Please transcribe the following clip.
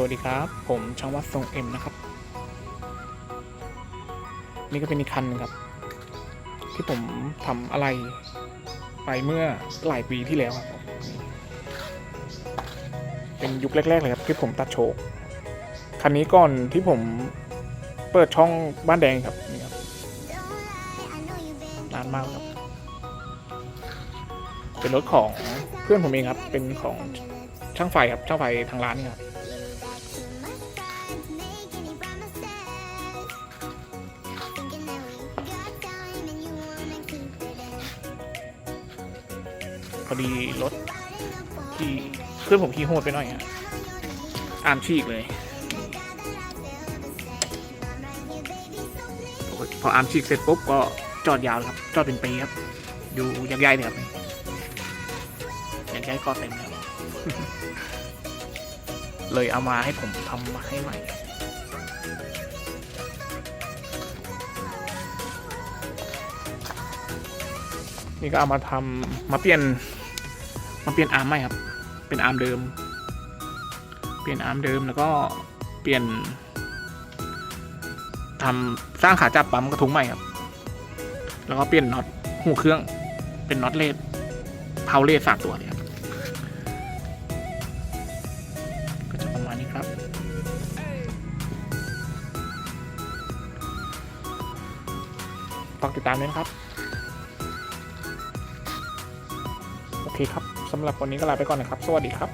สวัสดีครับ ผมช่างวัดทรงเอ็มนะครับ นี่ก็เป็นอีกคันนึงครับ ที่ผมทำอะไร ไปเมื่อหลายปีที่แล้วครับ เป็นยุคแรกๆเลยครับที่ผมตัดโชกคันนี้ก่อนที่ผมเปิดช่องบ้านแดงครับนี่ครับนานมากครับ เป็นรถของเพื่อนผมเองครับ เป็นของช่างไฟครับช่างไฟทางร้านนี่ครับ พอดีรถที่เพื่อนผมขี่โหดไปหน่อยอะอามฉีกเลยพออามฉีกเสร็จปุ๊บก็จอดยาวครับ จอดเป็นปีครับ อยู่ยักษ์ใหญ่เลยครับยักษ์ใหญ่ก็เต็มครับเลยเอามาให้ผมทำมาให้ใหม่ นี่ก็เอามาทำมาเปลี่ยนมาเปลี่ยนอาร์มใหม่ครับ เป็นอาร์มเดิม เปลี่ยนอาร์มเดิมแล้วก็เปลี่ยนทำสร้างขาจับปั๊มกระทุ้งใหม่ครับ แล้วก็เปลี่ยนน็อตหูเครื่องเป็นน็อตเลดเพาเลดสามตัวเนี่ยครับก็จะประมาณนี้ครับ ฝากติดตามด้วยนะครับ เคครับสำหรับวันนี้ก็ลาไปก่อนนะครับ สวัสดีครับ